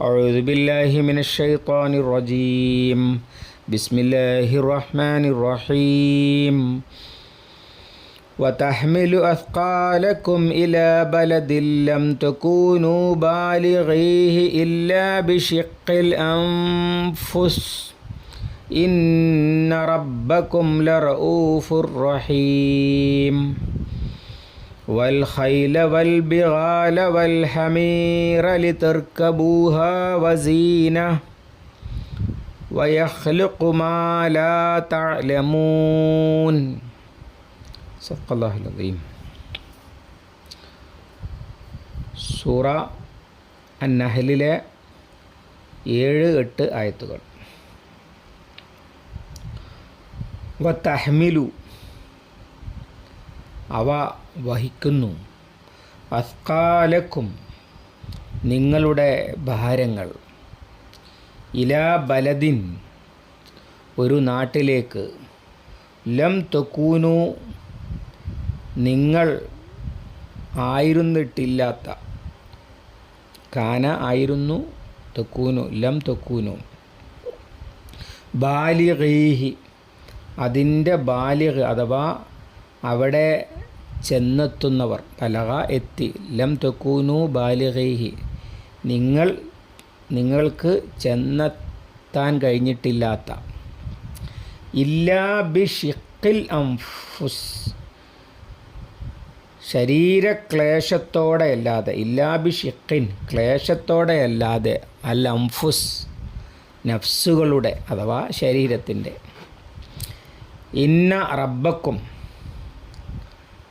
أعوذ بالله من الشيطان الرجيم. بسم الله الرحمن الرحيم. وتحمل أثقالكم إلى بلد لم تكونوا بالغيه إلا بشق الأنفس. إن ربكم لرؤوف رحيم. والخيل والبغال والحمير لتركبوها وزينة ويخلق ما لا تعلمون صدق الله العظيم സൂറ അന്നഹലിലെ ഏഴ് എട്ട് ആയത്തുകൾ വത്തഹ്മിലു അവ വഹിക്കുന്നു. അസ്കാലക്കും നിങ്ങളുടെ ഭാരങ്ങൾ. ഇലാ ബലദിൻ ഒരു നാട്ടിലേക്ക്. ലം തൊക്കൂനു നിങ്ങൾ ആയിരുന്നിട്ടില്ലാത്ത. കാന ആയിരുന്നു തൊക്കൂനു ലം തൊക്കൂനു ബാലിഹി അതിന്റെ ബാലിഗ് അഥവാ അവിടെ ചെന്നെത്തുന്നവർ. പലക എത്തി. ലം തൊക്കൂനു ബാലിഹി നിങ്ങൾ നിങ്ങൾക്ക് ചെന്നെത്താൻ കഴിഞ്ഞിട്ടില്ലാത്ത. ഇല്ലാ ബി ഷിക്കിൽ അംഫുസ്. ശരീരക്ലേശത്തോടെയല്ലാതെ ഇല്ലാ ബി ഷിക്കിൻ ക്ലേശത്തോടെ അല്ലാതെ അൽ അംഫുസ് നഫ്സുകളുടെ അഥവാ ശരീരത്തിന്റെ. ഇന്ന റബ്ബക്കും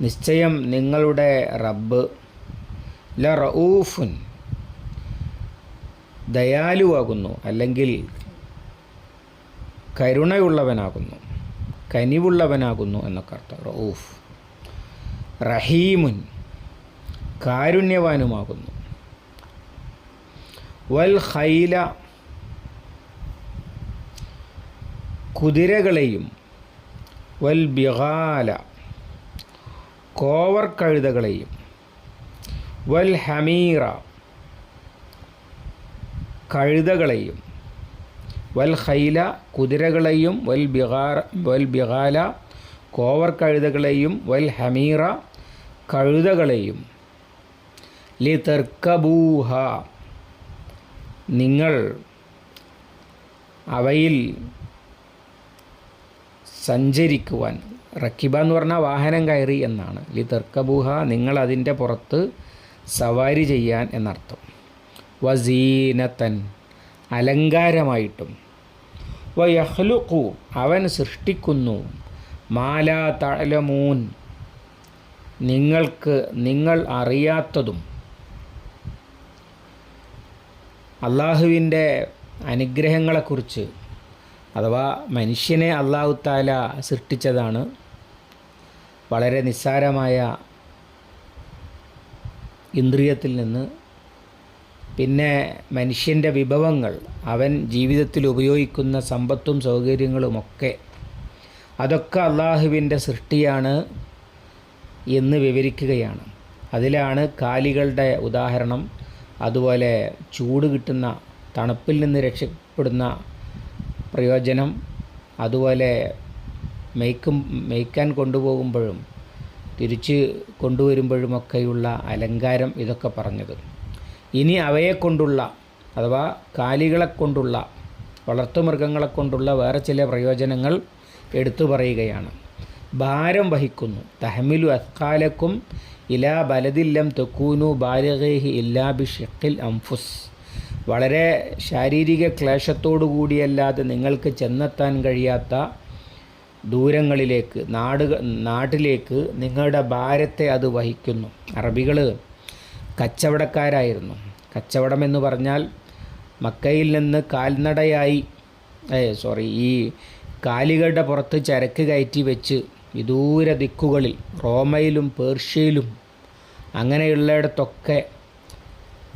നിശ്ചയം നിങ്ങളുടെ റബ്ബ്. ല റഊഫുൻ. ദയാലുവാകുന്നു അല്ലെങ്കിൽ കരുണയുള്ളവനാകുന്നു കനിവുള്ളവനാകുന്നു എന്നൊക്കെ അർത്ഥം. റഊഫ്. റഹീമുൻ. കാരുണ്യവാനുമാകുന്നു. വൽ ഖൈല. കുതിരകളെയും. വൽ ബിഗാല. കോവർ കഴുതകളെയും വൽ ഹമീറ കഴുതകളെയും വൽ ഹൈല കുതിരകളെയും വൽ ബിഗാർ വൽ ബിഹാല കോവർ കഴുതകളെയും വൽ ഹമീറ കഴുതകളെയും ലി തർക്കബൂഹ നിങ്ങൾ അവയിൽ സഞ്ചരിക്കുവാൻ റക്കിബ എന്ന് പറഞ്ഞാൽ വാഹനം കയറി എന്നാണ്. ലി തർക്കബുഹ നിങ്ങൾ അതിന്റെ പുറത്ത് സവാരി ചെയ്യാൻ എന്നർത്ഥം. വസീനത്തൻ അലങ്കാരമായിട്ടും. വയഹ്ലുഖു അവൻ സൃഷ്ടിക്കുന്നു. മാലാ തഴലമൂൻ നിങ്ങൾക്ക് നിങ്ങൾ അറിയാത്തതും. അള്ളാഹുവിന്റെ അനുഗ്രഹങ്ങളെക്കുറിച്ച് അഥവാ മനുഷ്യനെ അള്ളാഹുത്താല സൃഷ്ടിച്ചതാണ് വളരെ നിസ്സാരമായ ഇന്ദ്രിയത്തിൽ നിന്ന്. പിന്നെ മനുഷ്യന്റെ വിഭവങ്ങൾ അവൻ ജീവിതത്തിൽ ഉപയോഗിക്കുന്ന സമ്പത്തും സൗകര്യങ്ങളുമൊക്കെ അതൊക്കെ അള്ളാഹുവിന്റെ സൃഷ്ടിയാണ് എന്ന് വിവരിക്കുകയാണ്. അതിലാണ് കാലികളുടെ ഉദാഹരണം അതുപോലെ ചൂട് കിട്ടുന്ന തണുപ്പിൽ നിന്ന് രക്ഷപ്പെടുന്ന പ്രയോജനം അതുപോലെ മെയ്ക്കും മെയ്ക്കാൻ കൊണ്ടുപോകുമ്പോഴും തിരിച്ച് കൊണ്ടുവരുമ്പോഴുമൊക്കെയുള്ള അലങ്കാരം ഇതൊക്കെ പറഞ്ഞത്. ഇനി അവയെ കൊണ്ടുള്ള അഥവാ കാലികളെ കൊണ്ടുള്ള വളർത്തുമൃഗങ്ങളെ കൊണ്ടുള്ള വേറെ ചില പ്രയോജനങ്ങൾ എടുത്തു പറയുകയാണ്. ഭാരം വഹിക്കുന്നു. തഹമിലു അസ്കാലക്കും ഇലാ ബലദില്ലം തെക്കൂനു ബാലകേഹി ഇല്ലാ ബിഷിഖിൽ അംഫുസ്. വളരെ ശാരീരിക ക്ലേശത്തോടു കൂടിയല്ലാതെ നിങ്ങൾക്ക് ചെന്നെത്താൻ കഴിയാത്ത ദൂരങ്ങളിലേക്ക് നാട് നാട്ടിലേക്ക് നിങ്ങളുടെ ഭാരത്തെ അത് വഹിക്കുന്നു. അറബികൾ കച്ചവടക്കാരായിരുന്നു. കച്ചവടം എന്ന് പറഞ്ഞാൽ മക്കയിൽ നിന്ന് കാൽനടയായി സോറി ഈ കാലികളുടെ പുറത്ത് ചരക്ക് കയറ്റി വെച്ച് വിദൂര ദിക്കുകളിൽ റോമയിലും പേർഷ്യയിലും അങ്ങനെയുള്ളിടത്തൊക്കെ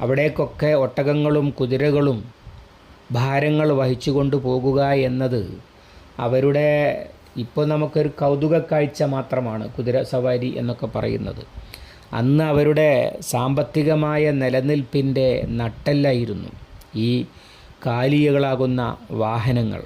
അവിടേക്കൊക്കെ ഒട്ടകങ്ങളും കുതിരകളും ഭാരങ്ങൾ വഹിച്ചു കൊണ്ടുപോകുക എന്നത് അവരുടെ ഇപ്പോൾ നമുക്കൊരു കൗതുക കാഴ്ച മാത്രമാണ് കുതിര സവാരി എന്നൊക്കെ പറയുന്നത്. അന്ന് അവരുടെ സാമ്പത്തികമായ നിലനിൽപ്പിന്റെ നട്ടെല്ലായിരുന്നു ഈ കാലികകളാകുന്ന വാഹനങ്ങൾ.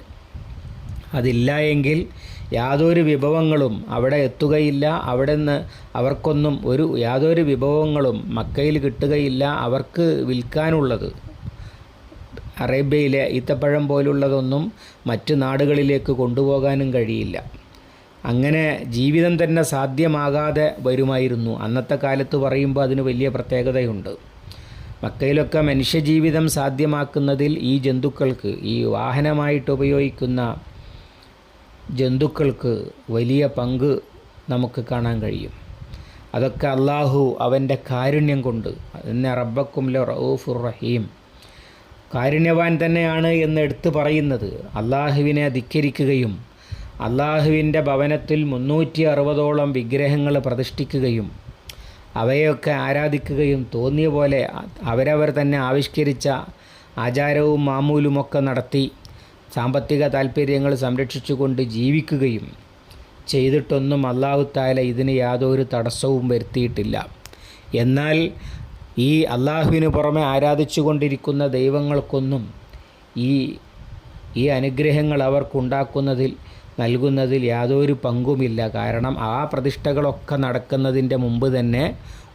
അതില്ല എങ്കിൽ യാതൊരു വിഭവങ്ങളും അവിടെ എത്തുകയില്ല. അവിടെ നിന്ന് അവർക്കൊന്നും ഒരു യാതൊരു വിഭവങ്ങളും മക്കയിൽ കിട്ടുകയില്ല. അവർക്ക് വിൽക്കാനുള്ളത്. അറേബ്യയിലെ ഈത്തപ്പഴം പോലുള്ളതൊന്നും മറ്റ് നാടുകളിലേക്ക് കൊണ്ടുപോകാനും കഴിയില്ല. അങ്ങനെ ജീവിതം തന്നെ സാധ്യമാകാതെ വരുമായിരുന്നു. അന്നത്തെ കാലത്ത് പറയുമ്പോൾ അതിന് വലിയ പ്രത്യേകതയുണ്ട്. മക്കയിലൊക്കെ മനുഷ്യജീവിതം സാധ്യമാക്കുന്നതിൽ ഈ ജന്തുക്കൾക്ക് ഈ വാഹനമായിട്ട് ഉപയോഗിക്കുന്ന ജന്തുക്കൾക്ക് വലിയ പങ്ക് നമുക്ക് കാണാൻ കഴിയും. അതൊക്കെ അള്ളാഹു അവന്റെ കാരുണ്യം കൊണ്ട് എന്നെ റബ്ബക്കും ലോ റഹീം. കാരുണ്യവാൻ തന്നെയാണ് എന്ന് എടുത്തു പറയുന്നത്. അള്ളാഹുവിനെ ധിക്കരിക്കുകയും അള്ളാഹുവിന്റെ ഭവനത്തിൽ മുന്നൂറ്റി അറുപതോളം വിഗ്രഹങ്ങൾ പ്രതിഷ്ഠിക്കുകയും അവയൊക്കെ ആരാധിക്കുകയും തോന്നിയ പോലെ അവരവർ തന്നെ ആവിഷ്കരിച്ച ആചാരവും മാമൂലുമൊക്കെ നടത്തി സാമ്പത്തിക താല്പര്യങ്ങൾ സംരക്ഷിച്ചുകൊണ്ട് ജീവിക്കുകയും ചെയ്തിട്ടൊന്നും അള്ളാഹു താല ഇതിന് യാതൊരു തടസ്സവും വരുത്തിയിട്ടില്ല. എന്നാൽ ഈ അള്ളാഹുവിന് പുറമെ ആരാധിച്ചു കൊണ്ടിരിക്കുന്ന ദൈവങ്ങൾക്കൊന്നും ഈ ഈ അനുഗ്രഹങ്ങൾ അവർക്കുണ്ടാക്കുന്നതിൽ നൽകുന്നതിൽ യാതൊരു പങ്കുമില്ല. കാരണം ആ പ്രതിഷ്ഠകളൊക്കെ നടക്കുന്നതിന്റെ മുമ്പ് തന്നെ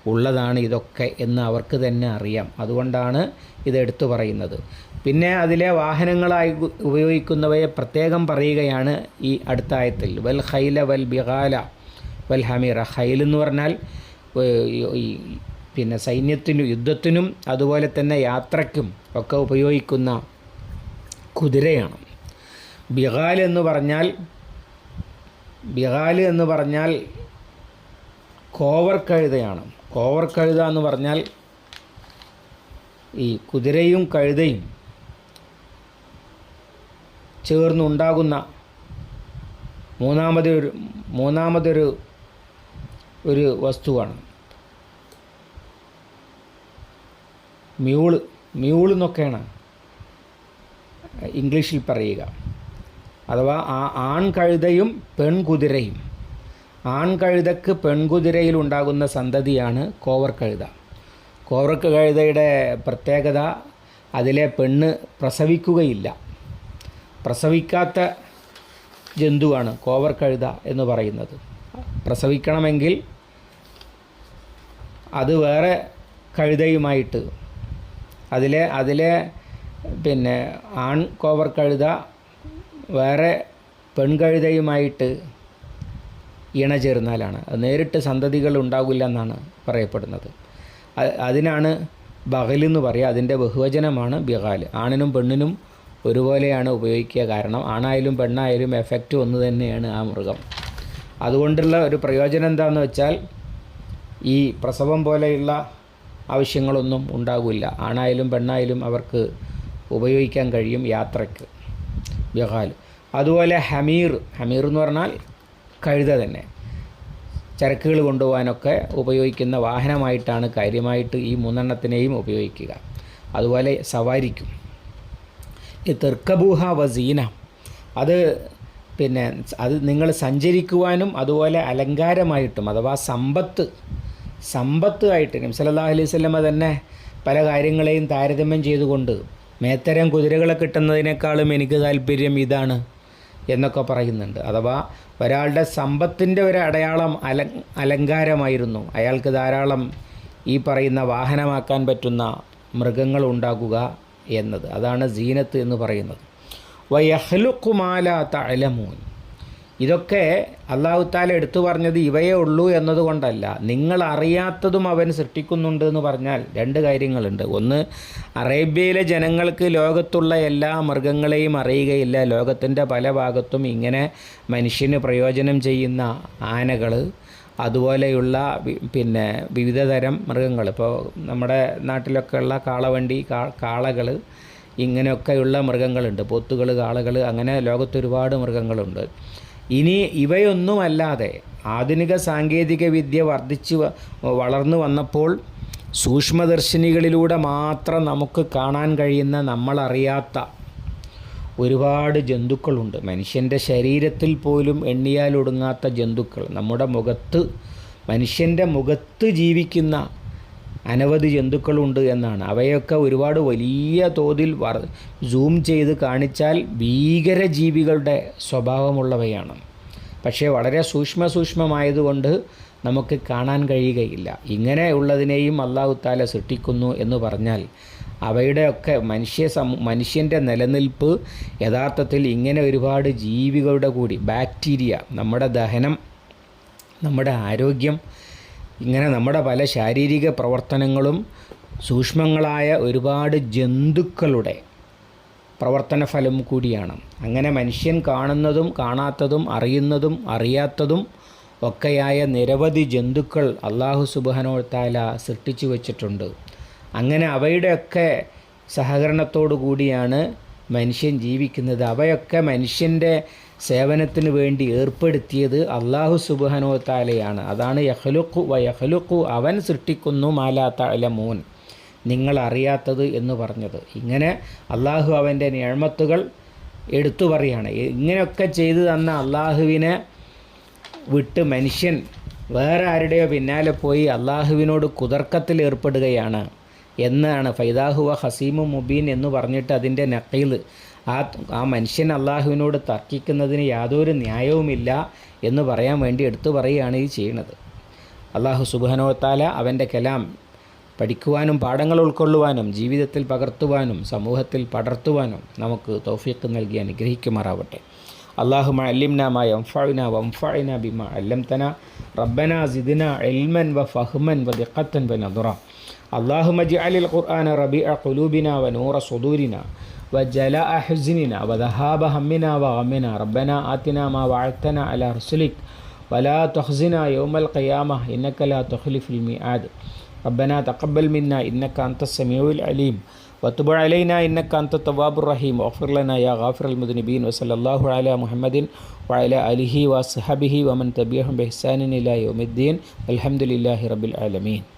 ഉള്ളതാണ് ഇതൊക്കെ എന്ന് അവർക്ക് തന്നെ അറിയാം. അതുകൊണ്ടാണ് ഇത് എടുത്തു പറയുന്നത്. പിന്നെ അതിലെ വാഹനങ്ങളായി ഉപയോഗിക്കുന്നവയെ പ്രത്യേകം പറയുകയാണ് ഈ അടുത്തായത്തിൽ. വൽ ഹൈല വൽ ബിഹാല വൽ ഹമീറ. ഹൈൽ എന്ന് പറഞ്ഞാൽ പിന്നെ സൈന്യത്തിനും യുദ്ധത്തിനും അതുപോലെ തന്നെ യാത്രയ്ക്കും ഒക്കെ ഉപയോഗിക്കുന്ന കുതിരയാണ്. ബിഹാൽ എന്ന് പറഞ്ഞാൽ ബിഹാൽ എന്ന് പറഞ്ഞാൽ കോവർ കഴുതയാണ് കോവർ കഴുത എന്ന് പറഞ്ഞാൽ ഈ കുതിരയും കഴുതയും ചേർന്നുണ്ടാകുന്ന മൂന്നാമതൊരു മൂന്നാമതൊരു ഒരു വസ്തുവാണ്. മ്യൂൾ മ്യൂൾ എന്നൊക്കെയാണ് ഇംഗ്ലീഷിൽ പറയുക. അഥവാ ആ ആൺകഴുതയും പെൺകുതിരയും ആൺകഴുതക്ക് പെൺകുതിരയിൽ ഉണ്ടാകുന്ന സന്തതിയാണ് കോവർ കഴുത കോവർ കഴുതയുടെ പ്രത്യേകത അതിലെ പെണ്ണ് പ്രസവിക്കുകയില്ല. പ്രസവിക്കാത്ത ജന്തുവാണ് കോവർ കഴുത എന്ന് പറയുന്നത്. പ്രസവിക്കണമെങ്കിൽ അത് വേറെ കഴുതയുമായിട്ട് അതിലെ അതിലെ പിന്നെ ആൺ കോവർ കഴുത വേറെ പെൺകഴുതയുമായിട്ട് ഇണചേർന്നാലാണ്. അത് നേരിട്ട് സന്തതികൾ ഉണ്ടാകില്ല എന്നാണ് പറയപ്പെടുന്നത്. അതിനാണ് ബഹലെന്ന് പറയുക അതിന്റെ ബഹുവചനമാണ് ബിഹാൽ. ആണിനും പെണ്ണിനും ഒരുപോലെയാണ് ഉപയോഗിക്കുക കാരണം ആണായാലും പെണ്ണായാലും എഫക്റ്റ് ഒന്ന് തന്നെയാണ് ആ മൃഗം. അതുകൊണ്ടുള്ള ഒരു പ്രയോജനം എന്താണെന്ന് വെച്ചാൽ ഈ പ്രസവം പോലെയുള്ള ആവശ്യങ്ങളൊന്നും ഉണ്ടാകില്ല ആണായാലും പെണ്ണായാലും അവർക്ക് ഉപയോഗിക്കാൻ കഴിയും യാത്രയ്ക്ക്. ബിഹാൽ. അതുപോലെ ഹമീർ. ഹമീർ എന്ന് പറഞ്ഞാൽ കഴുത തന്നെ. ചരക്കുകൾ കൊണ്ടുപോകാനൊക്കെ ഉപയോഗിക്കുന്ന വാഹനമായിട്ടാണ് കാര്യമായിട്ട് ഈ മൂന്നെണ്ണത്തിനെയും ഉപയോഗിക്കുക. അതുപോലെ സവാരിക്കും. ഈ തെർക്കബൂഹ വസീന അത് പിന്നെ അത് നിങ്ങൾ സഞ്ചരിക്കുവാനും അതുപോലെ അലങ്കാരമായിട്ടും അഥവാ സമ്പത്ത് സമ്പത്ത് ആയിട്ട് സല്ലല്ലാഹു അലൈഹി സ്വലമ തന്നെ പല കാര്യങ്ങളെയും താരതമ്യം ചെയ്തുകൊണ്ട് മേത്തരം കുതിരകളെ കിട്ടുന്നതിനേക്കാളും എനിക്ക് താല്പര്യം ഇതാണ്. എന്നൊക്കെ പറയുന്നുണ്ട്. അഥവാ ഒരാളുടെ സമ്പത്തിന്റെ ഒരു അടയാളം അല അലങ്കാരമായിരുന്നു. അയാൾക്ക് ധാരാളം ഈ പറയുന്ന വാഹനമാക്കാൻ പറ്റുന്ന മൃഗങ്ങൾ ഉണ്ടാക്കുക എന്നത്. അതാണ് സീനത്ത് എന്ന് പറയുന്നത്. വയഹ്ലുക്കുമാല തലമൂൻ ഇതൊക്കെ അള്ളാഹു താല എടുത്തു പറഞ്ഞത് ഇവയേ ഉള്ളൂ എന്നതുകൊണ്ടല്ല. നിങ്ങൾ അറിയാത്തതും അവൻ സൃഷ്ടിക്കുന്നുണ്ട് എന്ന് പറഞ്ഞാൽ രണ്ട് കാര്യങ്ങളുണ്ട്. ഒന്ന് അറേബ്യയിലെ ജനങ്ങൾക്ക് ലോകത്തുള്ള എല്ലാ മൃഗങ്ങളെയും അറിയുകയില്ല. ലോകത്തിന്റെ പല ഭാഗത്തും ഇങ്ങനെ മനുഷ്യന് പ്രയോജനം ചെയ്യുന്ന ആനകൾ അതുപോലെയുള്ള പിന്നെ വിവിധ തരം മൃഗങ്ങൾ. ഇപ്പോൾ നമ്മുടെ നാട്ടിലൊക്കെ ഉള്ള കാളവണ്ടി കാ കാളകൾ ഇങ്ങനെയൊക്കെയുള്ള മൃഗങ്ങളുണ്ട്. പോത്തുകൾ കാളകൾ അങ്ങനെ ലോകത്തൊരുപാട് മൃഗങ്ങളുണ്ട്. ഇനി ഇവയൊന്നുമല്ലാതെ ആധുനിക സാങ്കേതിക വിദ്യ വർദ്ധിച്ചു വളർന്നു വന്നപ്പോൾ സൂക്ഷ്മദർശിനികളിലൂടെ മാത്രം നമുക്ക് കാണാൻ കഴിയുന്ന നമ്മളറിയാത്ത ഒരുപാട് ജന്തുക്കളുണ്ട്. മനുഷ്യന്റെ ശരീരത്തിൽ പോലും എണ്ണിയാലൊടുങ്ങാത്ത ജന്തുക്കൾ. നമ്മുടെ മുഖത്ത് മനുഷ്യന്റെ മുഖത്ത് ജീവിക്കുന്ന അനവധി ജന്തുക്കളുണ്ട് എന്നാണ്. അവയൊക്കെ ഒരുപാട് വലിയ തോതിൽ വർ സൂം ചെയ്ത് കാണിച്ചാൽ ഭീകര ജീവികളുടെ സ്വഭാവമുള്ളവയാണ്. പക്ഷേ വളരെ സൂക്ഷ്മ സൂക്ഷ്മമായതുകൊണ്ട് നമുക്ക് കാണാൻ കഴിയുകയില്ല. ഇങ്ങനെയുള്ളതിനെയും അള്ളാഹു താല സൃഷ്ടിക്കുന്നു എന്ന് പറഞ്ഞാൽ അവയുടെയൊക്കെ മനുഷ്യ സമൂ മനുഷ്യന്റെ നിലനിൽപ്പ് യഥാർത്ഥത്തിൽ ഇങ്ങനെ ഒരുപാട് ജീവികളുടെ കൂടി ബാക്ടീരിയ നമ്മുടെ ദഹനം നമ്മുടെ ആരോഗ്യം ഇങ്ങനെ നമ്മുടെ പല ശാരീരിക പ്രവർത്തനങ്ങളും സൂക്ഷ്മങ്ങളായ ഒരുപാട് ജന്തുക്കളുടെ പ്രവർത്തന ഫലം കൂടിയാണ്. അങ്ങനെ മനുഷ്യൻ കാണുന്നതും കാണാത്തതും അറിയുന്നതും അറിയാത്തതും ഒക്കെയായ നിരവധി ജന്തുക്കൾ അള്ളാഹു സുബഹനോത്താല സൃഷ്ടിച്ചു വച്ചിട്ടുണ്ട്. അങ്ങനെ അവയുടെയൊക്കെ സഹകരണത്തോടു കൂടിയാണ് മനുഷ്യൻ ജീവിക്കുന്നത്. അവയൊക്കെ മനുഷ്യന്റെ സേവനത്തിന് വേണ്ടി ഏർപ്പെടുത്തിയത് അള്ളാഹു സുബാനോ താലയാണ് അതാണ് യഹലുക്കു വ യഹലുക്കു അവൻ സൃഷ്ടിക്കുന്നു മാലാത്ത അലമൂൻ നിങ്ങൾ അറിയാത്തത് എന്ന് പറഞ്ഞത്. ഇങ്ങനെ അള്ളാഹു അവന്റെ നിഴമത്തുകൾ എടുത്തു പറയാണ്. ഇങ്ങനെയൊക്കെ ചെയ്തു തന്ന അള്ളാഹുവിനെ വിട്ട് മനുഷ്യൻ വേറെ ആരുടെയോ പിന്നാലെ പോയി അള്ളാഹുവിനോട് കുതർക്കത്തിൽ ഏർപ്പെടുകയാണ് എന്നാണ്. ഫൈദാഹുവ ഹസീമു മുബീൻ എന്ന് പറഞ്ഞിട്ട് അതിന്റെ നക്കയിൽ ആ ആ മനുഷ്യൻ അള്ളാഹുവിനോട് തർക്കിക്കുന്നതിന് യാതൊരു ന്യായവുമില്ല എന്ന് പറയാൻ വേണ്ടി എടുത്തു പറയുകയാണ് ഈ ചെയ്യുന്നത്. അള്ളാഹു സുബാനോത്താല അവന്റെ കലാം പഠിക്കുവാനും പാഠങ്ങൾ ഉൾക്കൊള്ളുവാനും ജീവിതത്തിൽ പകർത്തുവാനും സമൂഹത്തിൽ പടർത്തുവാനും നമുക്ക് തൗഫീഖ് നൽകി അനുഗ്രഹിക്കുമാറാവട്ടെ. അള്ളാഹു മലിംന മാ യംഫഅന വംഫഅന ബിമ അല്ലംതന. റബ്ബന സിദിന ഇൽമൻ വ ഫഹ്മൻ വ ദിഖത്തൻ വ നദുറ. അള്ളാഹു മജ്അലിൽ ഖുർആന അ കുലൂബിന വ നൂറ സുദൂരിന. وجلاء حزننا وذهاب همنا وغمنا. ربنا آتنا ما وعدتنا على رسلك. ولا تخزنا يوم القيامة. إنك لا تخلف الميعاد. ربنا تقبل منا. إنك أنت السميع العليم. وتب علينا. إنك أنت التواب الرحيم. واغفر لنا يا غافر المذنبين. وصلى الله على محمد وعلى آله وصحبه ومن تبعهم بإحسان إلى يوم الدين. الحمد لله رب العالمين.